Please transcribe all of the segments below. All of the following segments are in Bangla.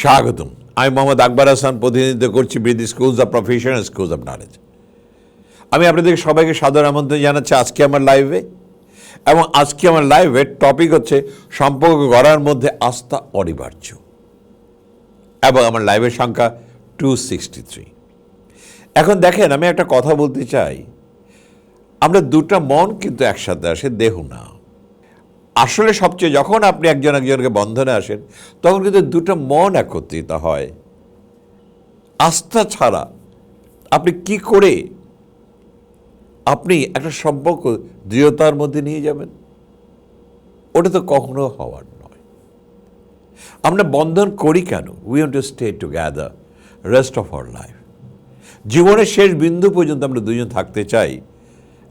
স্বাগতম। আমি মোহাম্মদ আকবর হাসান, প্রতিনিধিত্ব করছি বৃদ্ধি schools of professional schools of knowledge আমি আপনাদের সবাইকে সাদর আমন্ত্রণ জানাচ্ছি আজকে আমার লাইভে এবং আজকে আমার লাইভের টপিক হচ্ছে সম্পর্ক গড়ার মধ্যে আস্থা অনিবার্য। এবং আমার লাইভের সংখ্যা টু সিক্সটি থ্রি এখন দেখেন, আমি একটা কথা বলতে চাই। আমরা দুটা মন কিন্তু একসাথে আসে, দেহ না। আসলে সবচেয়ে যখন আপনি একজন একজনকে বন্ধনে আসেন, তখন কিন্তু দুটো মন একত্রিত হয়। আস্থা ছাড়া আপনি কি করে আপনি একটা সম্পর্ক দৃঢ়তার মধ্যে নিয়ে যাবেন? ওটা তো কখনো হওয়ার নয়। আমরা বন্ধন করি কেন? We want to stay together rest of our life জীবনের শেষ বিন্দু পর্যন্ত আমরা দুজন থাকতে চাই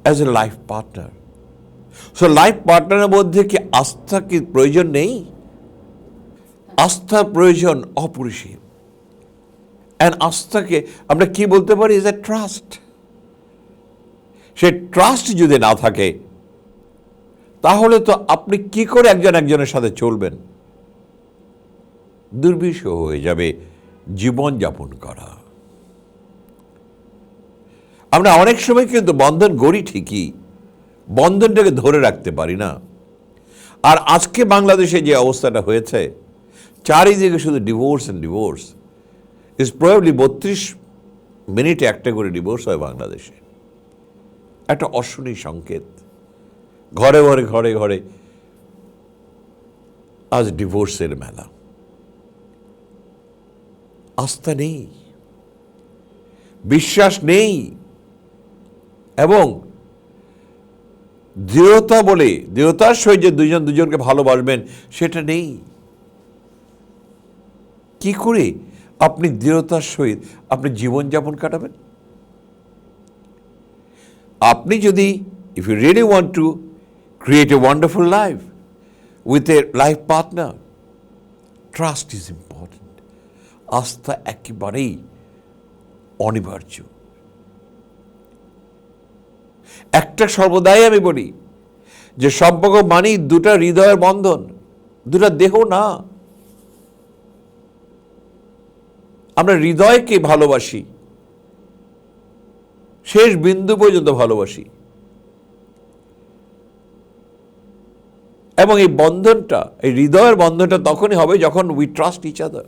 as a life partner so life পার্টনারের মধ্যে কি আস্থা কি প্রয়োজন নেই? আস্থার প্রয়োজন অপরিসীম। অ্যান্ড আস্থাকে আমরা কি বলতে পারি? Is a trust say trust যদি না থাকে, তাহলে তো আপনি কি করে একজন একজনের সাথে চলবেন? দুর্বিষহ হয়ে যাবে জীবন যাপন করা। আমরা অনেক সময় কিন্তু বন্ধন গড়ি ঠিকই বন্ধনটাকে ধরে রাখতে পারি না। আর আজকে বাংলাদেশে যে অবস্থাটা হয়েছে, চারিদিকে শুধু divorce and divorce is probably বত্রিশ মিনিটে একটা করে ডিভোর্স হয় বাংলাদেশে। একটা অশনি সংকেত। ঘরে ঘরে ঘরে ঘরে আজ ডিভোর্সের মেলা। আস্থা নেই। বিশ্বাস নেই। এবং দৃঢ়তা বলে, দৃঢ়তার সহিত যে দুজন দুজনকে ভালোবাসবেন, সেটা নেই। কি করে আপনি দৃঢ়তার সহিত আপনি জীবনযাপন কাটাবেন? আপনি যদি if you really want to create a wonderful life with a life partner trust is important আস্থা একেবারেই অনিবার্য। একটা সর্বদাই আমি বলি, যে সম্পর্ক মানেই দুটা হৃদয়ের বন্ধন, দুটা দেহ না। আমরা হৃদয়কে ভালোবাসি, শেষ বিন্দু পর্যন্ত ভালোবাসি। এবং এই বন্ধনটা, এই হৃদয়ের বন্ধনটা তখনই হবে যখন উই ট্রাস্ট ইচ আদার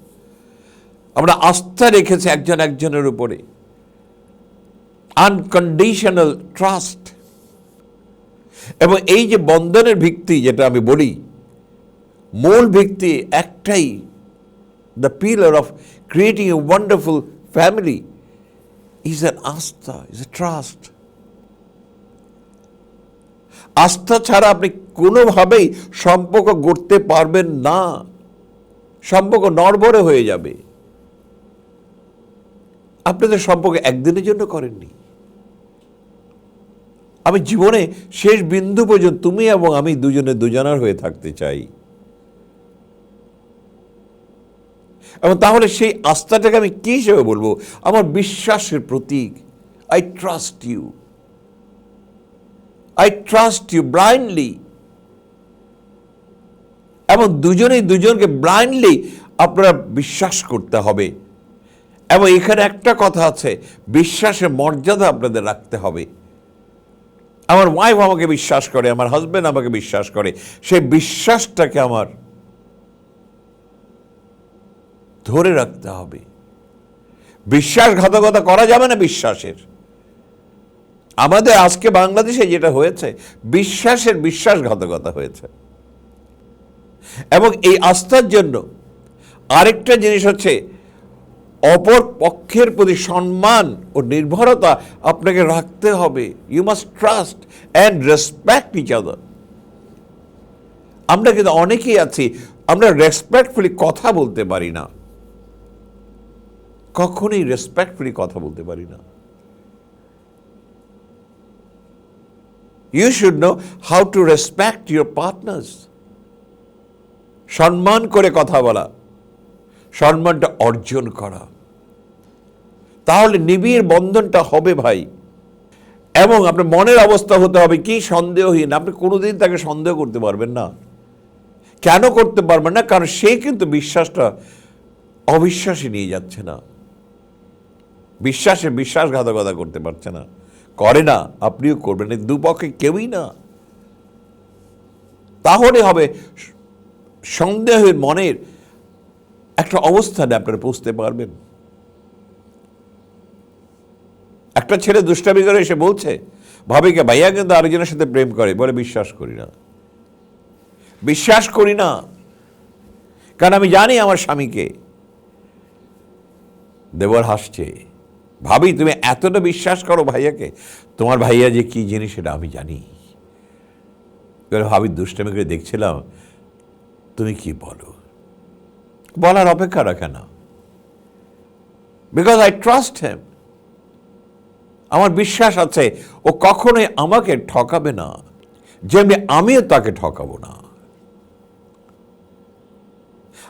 আমরা আস্থা রেখেছি একজন একজনের উপরে। আনকন্ডিশনাল ট্রাস্ট এবং এই যে বন্ধনের ভিত্তি যেটা আমি বলি, মূল ভিত্তি একটাই the pillar of creating a wonderful family is an আস্থা ইজ এ ট্রাস্ট আস্থা ছাড়া আপনি কোনোভাবেই সম্পর্ক গড়তে পারবেন না। সম্পর্ক নড়বড়ে হয়ে যাবে। আপনাদের সম্পর্ক একদিনের জন্য করেননি। আমি জীবনে শেষ বিন্দু পর্যন্ত তুমি এবং আমি দুজনে দুজনার হয়ে থাকতে চাই। এবং তাহলে সেই আস্থাটাকে আমি কি হিসেবে বলব? আমার বিশ্বাসের প্রতীক। I trust you I trust you blindly এবং দুজনেই দুজনকে ব্লাইন্ডলি আপনারা বিশ্বাস করতে হবে। এবং এখানে একটা কথা আছে, বিশ্বাসের মর্যাদা আপনাদের রাখতে হবে। আমার ওয়াইফ আমাকে বিশ্বাস করে, আমার হাজব্যান্ড আমাকে বিশ্বাস করে। সেই বিশ্বাসটাকে আমার ধরে রাখতে হবে। বিশ্বাসঘাতকতা করা যাবে না বিশ্বাসের। আমাদের আজকে বাংলাদেশে যেটা হয়েছে, বিশ্বাসের বিশ্বাসঘাতকতা হয়েছে। এবং এই আস্থার জন্য আরেকটা জিনিস হচ্ছে অপর পক্ষের প্রতি সম্মান ও নির্ভরতা আপনাকে রাখতে হবে। You must trust and respect each other আমরা কিন্তু অনেকেই আছি, আমরা রেসপেক্টফুলি কথা বলতে পারি না। কখনোই রেসপেক্টফুলি কথা বলতে পারি না। You should know how to respect your partners সম্মান করে কথা বলা। সম্মানটা অর্জন করা। তাহলে নিবিড় বন্ধনটা হবে ভাই। এবং আপনার মনের অবস্থা হতে হবে কি সন্দেহহীন। আপনি কোনোদিন তাকে সন্দেহ করতে পারবেন না। কেন করতে পারবেন না? কারণ সে কিন্তু বিশ্বাসটা অবিশ্বাসে নিয়ে যাচ্ছে না। বিশ্বাসে বিশ্বাসঘাতকতা করতে পারছে না। করে না, আপনিও করবেন এই দুপক্ষে কেউই না। তাহলে হবে সন্দেহের মনের একটা অবস্থানে আপনারা বুঝতে পারবেন। একটা ছেলে দুষ্টামি করে এসে বলছে, ভাবিকে ভাইয়া কিন্তু আরেকজনের সাথে প্রেম করে। বলে, বিশ্বাস করি না। বিশ্বাস করি না? কারণ আমি জানি আমার স্বামীকে। দেবর হাসছে। ভাবি, তুমি এতটা বিশ্বাস করো ভাইয়াকে? তোমার ভাইয়া যে কি জিনিস সেটা আমি জানি। এবার ভাবি, দুষ্টামি করে দেখছিলাম। তুমি কি বলো? বলার অপেক্ষা রাখে না। বিকজ আই ট্রাস্ট হেম আমার বিশ্বাস আছে, ও কখনোই আমাকে ঠকাবে না। যেমনি আমিও তাকে ঠকাবো না।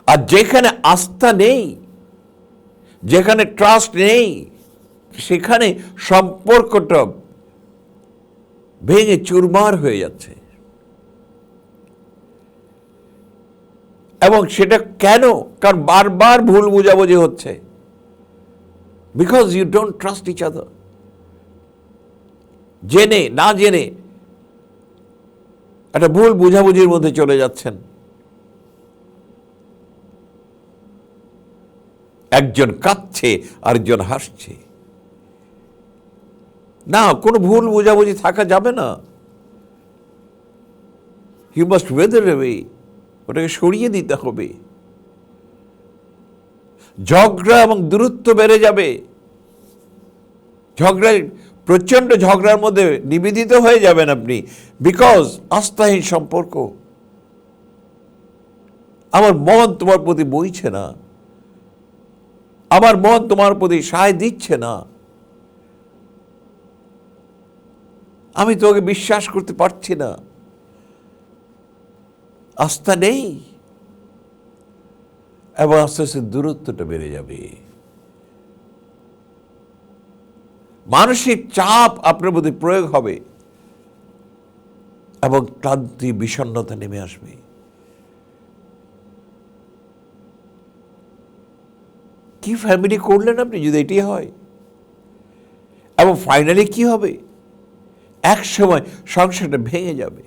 আর যেখানে আস্থা নেই, যেখানে ট্রাস্ট নেই, সেখানে সম্পর্কটা ভেঙে চুরমার হয়ে যাচ্ছে। এবং সেটা কেন? কারণ বারবার ভুল বুঝাবুঝি হচ্ছে। Because you don't trust each other জেনে, না জেনে একটা ভুল বুঝাবুঝির মধ্যে চলে যাচ্ছেন। একজন কাঁদছে, আরেকজন হাসছে। না, কোনো ভুল বোঝাবুঝি থাকা যাবে না। ইউ মাস্ট ওয়েদার অ্যাওয়ে ওটাকে সরিয়ে দিতে হবে। ঝগড়া এবং দূরত্ব বেড়ে যাবে। ঝগড়ায় প্রচণ্ড ঝগড়ার মধ্যে নিবেদিত হয়ে যাবেন আপনি। বিকজ আস্থাহীন সম্পর্ক। আমার মন তোমার প্রতি বইছে না। আমার মন তোমার প্রতি সায় দিচ্ছে না। আমি তোকে বিশ্বাস করতে পারছি না। আস্থা নেই। এবং আস্তে আস্তে দূরত্বটা বেড়ে যাবে। মানসিক চাপ আপনার মধ্যে প্রয়োগ হবে এবং ক্লান্তি, বিষণ্ণতা নেমে আসবে। কি ফ্যামিলি করলেন আপনি যদি এটি হয়? এবং ফাইনালি কি হবে? এক সময় সংসারটা ভেঙে যাবে।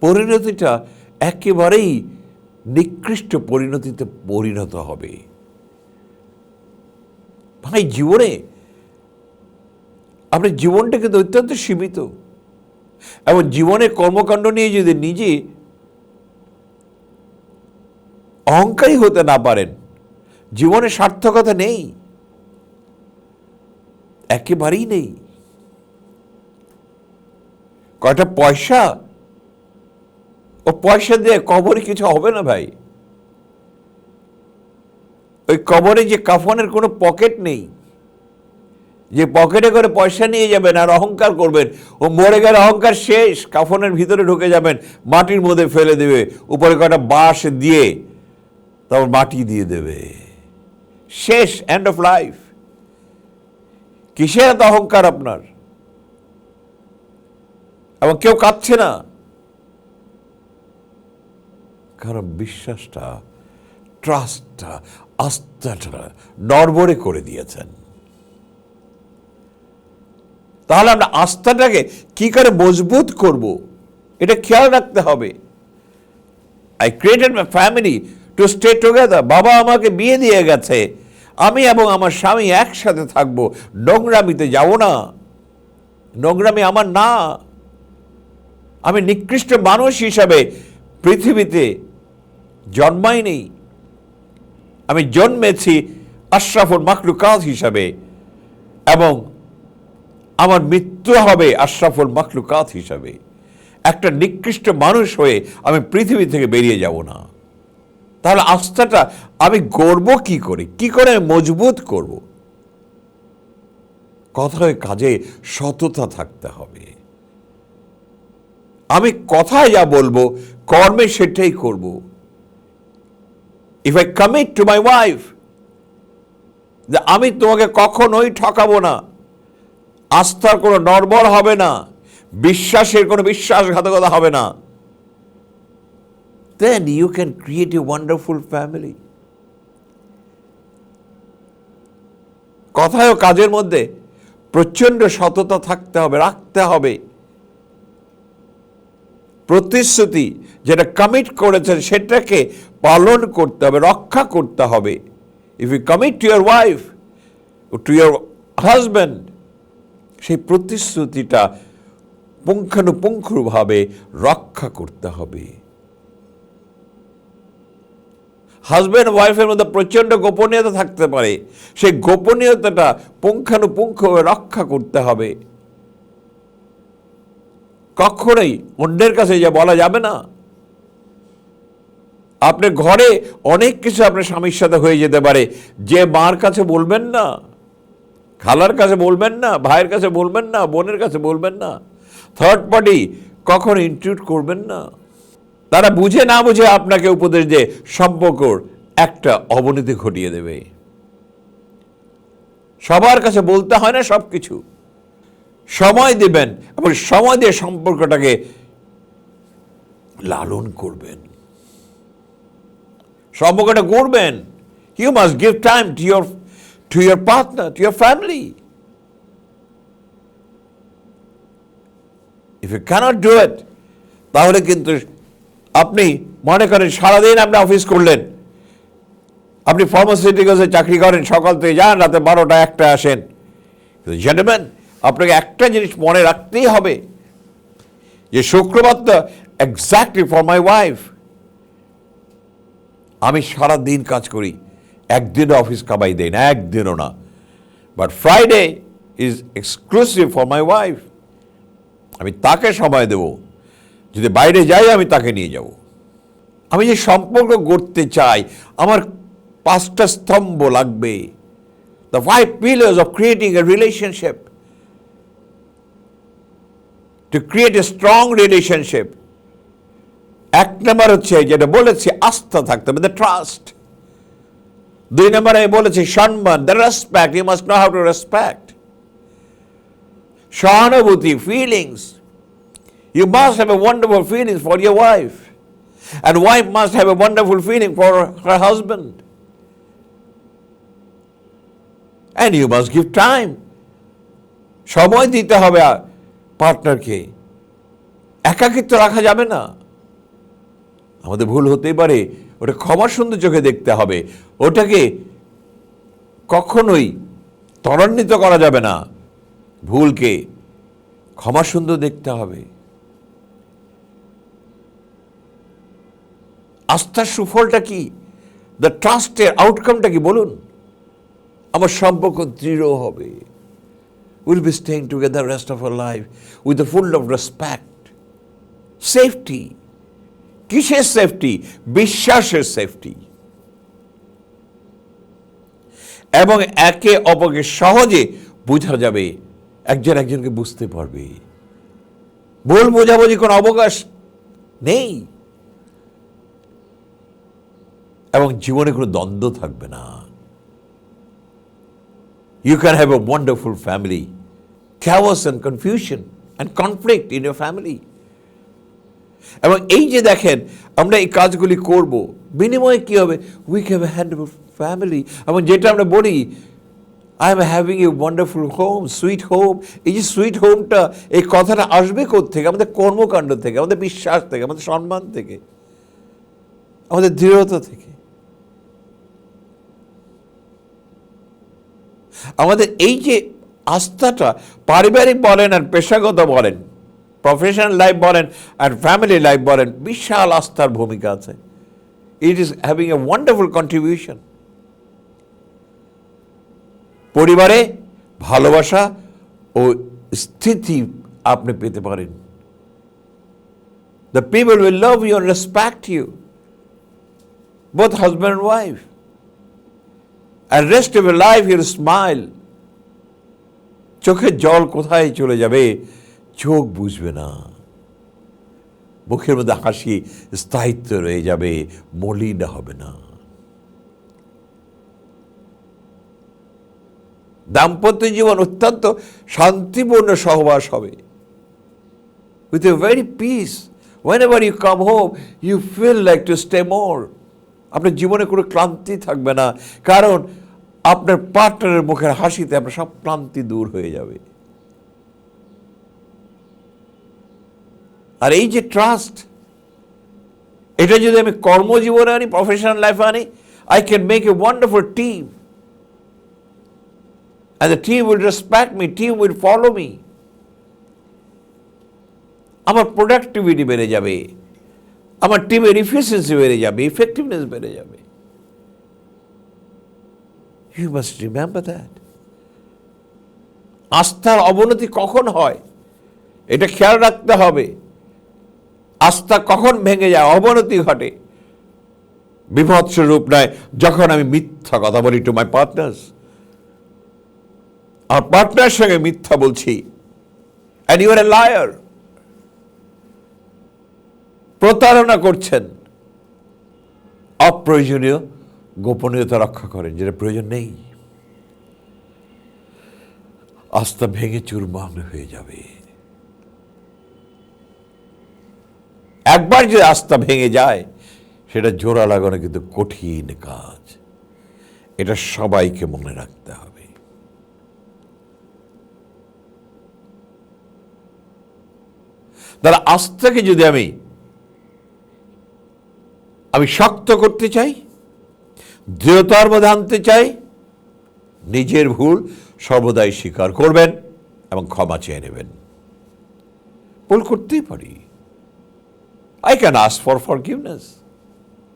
পরিণতিটা একেবারেই নিকৃষ্ট পরিণতিতে পরিণত হবে। ভাই, জীবনে আপনার জীবনটা কিন্তু অত্যন্ত সীমিত। এবং জীবনের কর্মকাণ্ড নিয়ে যদি নিজে অহংকারী হতে না পারেন, জীবনে সার্থকতা নেই, একেবারেই নেই। কয়টা পয়সা? ও পয়সা দিয়ে কবরে কিছু হবে না ভাই। ওই কবরে যে কাফনের কোনো পকেট নেই, যে পকেটে করে পয়সা নিয়ে যাবেন আর অহংকার করবেন, ও মরে গেলে অহংকার শেষ, কাফনের ভিতরে ঢুকে যাবেন, মাটির মধ্যে ফেলে দেবে, উপরে কটা বাঁশ দিয়ে তারপর মাটি দিয়ে দেবে। শেষ এন্ড অফ লাইফ কিসের এত অহংকার আপনার? এবং কেউ কাঁদছে না? কারণ বিশ্বাসটা ট্রাস্টটা আস্থাটা নড়বড়ে করে দিয়েছেন। তাহলে আমরা আস্থাটাকে কি করে মজবুত করব? এটা খেয়াল রাখতে হবে। I created my family to stay together বাবা আমাকে বিয়ে দিয়ে গেছে। আমি এবং আমার স্বামী একসাথে থাকব। নোংরামিতে যাব না। নোংরামি আমার না। আমি নিকৃষ্ট মানুষ হিসাবে পৃথিবীতে জন্মাই নেই আমি জন্মেছি আশরাফুল মাকলুকাত হিসাবে এবং আমার মৃত্যু হবে আশরাফুল মাকলুকাত হিসাবে। একটা নিকৃষ্ট মানুষ হয়ে আমি পৃথিবী থেকে বেরিয়ে যাব না। তাহলে আস্থাটা আমি গর্ব কি করে? কি করে আমি মজবুত করব? কথায় কাজে সততা থাকতে হবে। আমি কথায় যা বলব, কর্মে সেটাই করব। If I commit to my wife যে আমি তোমাকে কখনোই ঠকাবো না, আস্থার কোনো নর্বর হবে না, বিশ্বাসের কোনো বিশ্বাসঘাতকতা হবে না then you can create a wonderful family কথায় ও কাজের মধ্যে প্রচণ্ড সততা থাকতে হবে, রাখতে হবে। প্রতিশ্রুতি, যেটা কমিট করেছেন, সেটাকে পালন করতে হবে, রক্ষা করতে হবে। If you commit to your wife to your husband সেই প্রতিশ্রুতিটা পুঙ্খানুপুঙ্খভাবে রক্ষা করতে হবে। হাজব্যান্ড ওয়াইফের মধ্যে প্রচণ্ড গোপনীয়তা থাকতে পারে। সেই গোপনীয়তাটা পুঙ্খানুপুঙ্খভাবে রক্ষা করতে হবে। কখনোই অন্যের কাছে যা বলা যাবে না। আপনার ঘরে অনেক কিছু আপনার স্বামীর সাথে হয়ে যেতে পারে। যে মার কাছে বলবেন না, খালার কাছে বলবেন না, ভাইয়ের কাছে বলবেন না, বোনের কাছে বলবেন না থার্ড পার্টি কখন ইনক্লুড করবেন না। তারা বুঝে না বুঝে আপনাকে উপদেশ দিয়ে সম্পর্কর একটা অবনতি ঘটিয়ে দেবে। সবার কাছে বলতে হয় না সব কিছু সময় দেবেন এবং সময় দিয়ে সম্পর্কটাকে লালন করবেন। সম্পর্কটা করবেন you must give time to your to your partner to your family if you can't do it তাহলে কিন্তু আপনি মনে করেন সারাদিন আপনি অফিস করলেন। আপনি ফার্মাসিউটিক্যালসে চাকরি করেন, সকাল থেকে যান, রাতে বারোটা, একটা আসেন। কিন্তু জেন্টলম্যান আপনাকে একটা জিনিস মনে রাখতেই হবে যে শুক্রবার তো এক্স্যাক্টলি ফর মাই ওয়াইফ আমি সারা দিন কাজ করি। একদিনও অফিস কামাই দেয় না, একদিনও না। But Friday is exclusive for my wife আমি তাকে সময় দেব। যদি বাইরে যাই, আমি তাকে নিয়ে যাব। আমি যে সম্পর্ক গড়তে চাই, আমার পাঁচটা স্তম্ভ লাগবে। The five pillars of creating a relationship to create a strong relationship এক নম্বর হচ্ছে যেটা বলেছি, আস্থা থাকতে হবে দ্য ট্রাস্ট দুই নম্বর বলেছি, সম্মান the respect you must know how to respect সহানুভূতি feelings you must have a wonderful feelings for your wife and wife must have a wonderful feeling for her husband and you must give time সময় দিতে হবে পার্টনারকে একাকিত্ব রাখা যাবে না। আমাদের ভুল হতেই পারে। ওটা ক্ষমা সুন্দর চোখে দেখতে হবে। ওটাকে কখনোই ত্বরান্বিত করা যাবে না। ভুলকে ক্ষমা সুন্দর দেখতে হবে। আস্থার সুফলটা কি? দ্য ট্রাস্টের আউটকামটা কি বলুন? আমার সম্পর্ক দৃঢ় হবে। Will be staying together rest of our life with the full of respect safety কিসের সেফটি বিশ্বাসের সেফটি এবং একে অপরকে সহজে বোঝা যাবে। একজন একজনকে বুঝতে পারবে। ভুল বোঝাবুঝি কোনো অবকাশ নেই। এবং জীবনে কোনো দ্বন্দ্ব থাকবে না। You can have a wonderful family chaos and confusion and conflict in your family এবং এই যে দেখেন, আমরা এই কাজগুলি করব। বিনিময়ে কী হবে? উই হ্যাভ হ্যান্ড ফ্যামিলি এবং যেটা আমরা বলি I am having a wonderful home sweet home এই যে সুইট হোমটা এই কথাটা আসবে থেকে আমাদের কর্মকাণ্ড থেকে, আমাদের বিশ্বাস থেকে, আমাদের সম্মান থেকে, আমাদের দৃঢ়তা থেকে। আমাদের এই যে আস্থাটা, পারিবারিক বলেন আর পেশাগত বলেন প্রফেশনাল লাইফ বলেন আর ফ্যামিলি লাইফ বলেন, বিশাল আস্থার ভূমিকা আছে it is having a wonderful contribution পরিবারে ভালোবাসা ও স্থিতি আপনি পেতে পারেন the people will love you respect you husband and wife. And rest of your life, you'll smile. চোখের জল কোথায় চলে যাবে চোখ বুঝবে না। মুখের মধ্যে হাসি স্থায়িত্ব রয়ে যাবে, মলিন হবে না। দাম্পত্য জীবন অত্যন্ত শান্তিপূর্ণ সহবাস হবে। With a very peace whenever you come home you feel like to stay more আপনার জীবনে কোনো ক্লান্তি থাকবে না। কারণ আপনার পার্টনারের মুখের হাসিতে আপনার সব ক্লান্তি দূর হয়ে যাবে। আর এই যে ট্রাস্ট এটা যদি আমি কর্মজীবনে আনি প্রফেশনাল লাইফে আনি I can make a wonderful team And the team will respect me, team will follow me. আমার প্রোডাক্টিভিটি বেড়ে যাবে আমার টিমের ইফিসিয়েন্সি বেড়ে যাবে ইফেক্টিভনেস বেড়ে যাবে। ইউ মাস্ট রিমেম্বার দ্যাট আস্থার অবনতি কখন হয়? এটা খেয়াল রাখতে হবে। আস্থা কখন ভেঙে যায়? অবনতি ঘটে। বিভৎস রূপ নেয় যখন আমি মিথ্যা কথা বলি টু মাই পার্টনার্স আর পার্টনার সঙ্গে মিথ্যা বলছি। অ্যান্ড ইউর এ লায়ার প্রতারণা করছেন। অপ্রয়োজনীয় গোপনীয়তা রক্ষা করেন, যেটা প্রয়োজন নেই। আস্থা ভেঙে চুরমার হয়ে যাবে। একবার যদি আস্থা ভেঙে যায়, সেটা জোড়া লাগানো কিন্তু কঠিন কাজ। এটা সবাইকে মনে রাখতে হবে। তাহলে আস্থাকে যদি আমি আমি শক্ত করতে চাই, দৃঢ়তার মধ্যে আনতে চাই, নিজের ভুল সর্বদাই স্বীকার করবেন এবং ক্ষমা চেয়ে নেবেন। ভুল করতেই পারি। Can ask for forgiveness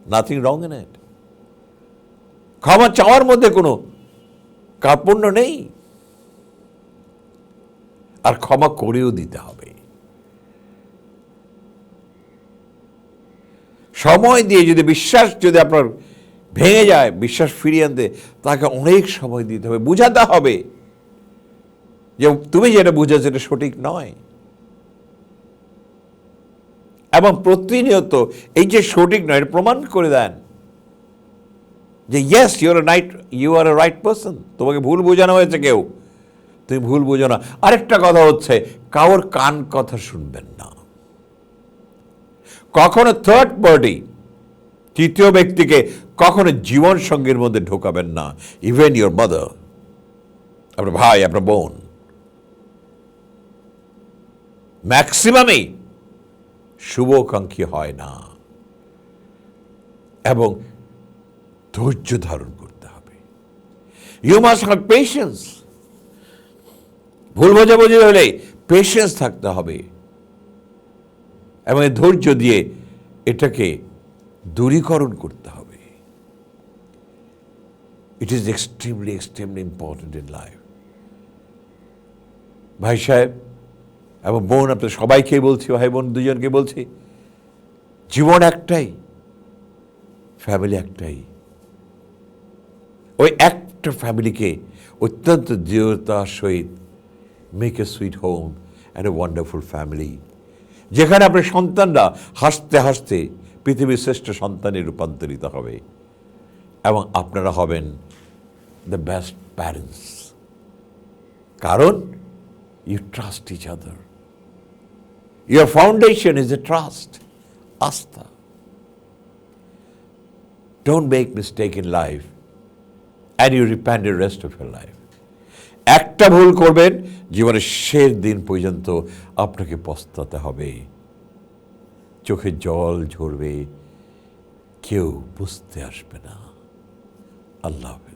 nothing wrong in it ক্ষমা চাওয়ার মধ্যে কোনো কার্পণ্য নেই। আর ক্ষমা করেও দিতে হবে। সময় দিয়ে যদি বিশ্বাস যদি আপনার ভেঙে যায়, বিশ্বাস ফিরিয়ে আনতে, তাকে অনেক সময় দিতে হবে। বুঝাতে হবে যে, তুমি যেটা বুঝেছ সেটা সঠিক নয়। এবং প্রতিনিয়ত এই যে সঠিক নয়, এটা প্রমাণ করে দেন যে yes you're right you are a right person তোমাকে ভুল বোঝানো হয়েছে কেউ। তুমি ভুল বোঝো না। আরেকটা কথা হচ্ছে, কারোর কান কথা শুনবেন না। কখনো থার্ড পার্টি তৃতীয় ব্যক্তিকে কখনো জীবন সঙ্গীর মধ্যে ঢোকাবেন না। ইভেন ইউর মাদার আপনার ভাই, আপনার বোন। ম্যাক্সিমামই শুভকাঙ্ক্ষী হয় না। এবং ধৈর্য ধারণ করতে হবে। ইউ মাস্ট হ্যাভ পেশেন্স ভুল বোঝাবুঝি হলে পেশেন্স থাকতে হবে। এবং ধৈর্য দিয়ে এটাকে দূরীকরণ করতে হবে। It is extremely extremely important in life ভাই সাহেব এবং বোন আপনার সবাইকেই বলছি, ভাই বোন, দুজনকে বলছি, জীবন একটাই ফ্যামিলি একটাই। ওই একটা ফ্যামিলিকে অত্যন্ত দৃঢ়তার সহিত make a sweet home and a wonderful family যেখানে আপনার সন্তানরা হাসতে হাসতে পৃথিবীর শ্রেষ্ঠ সন্তানে রূপান্তরিত হবে এবং আপনারা হবেন দ্য বেস্ট প্যারেন্টস কারণ you trust each other your foundation is a trust আস্থা don't make mistake in life and you repent এর রেস্ট অফ ইয়ার লাইফ একটা ভুল করবেন জীবনের শেষ দিন পর্যন্ত আপনাকে পস্তাতে হবে চোখে জল ঝরবে কেউ বুঝতে আসবে না আল্লাহ হাফেজ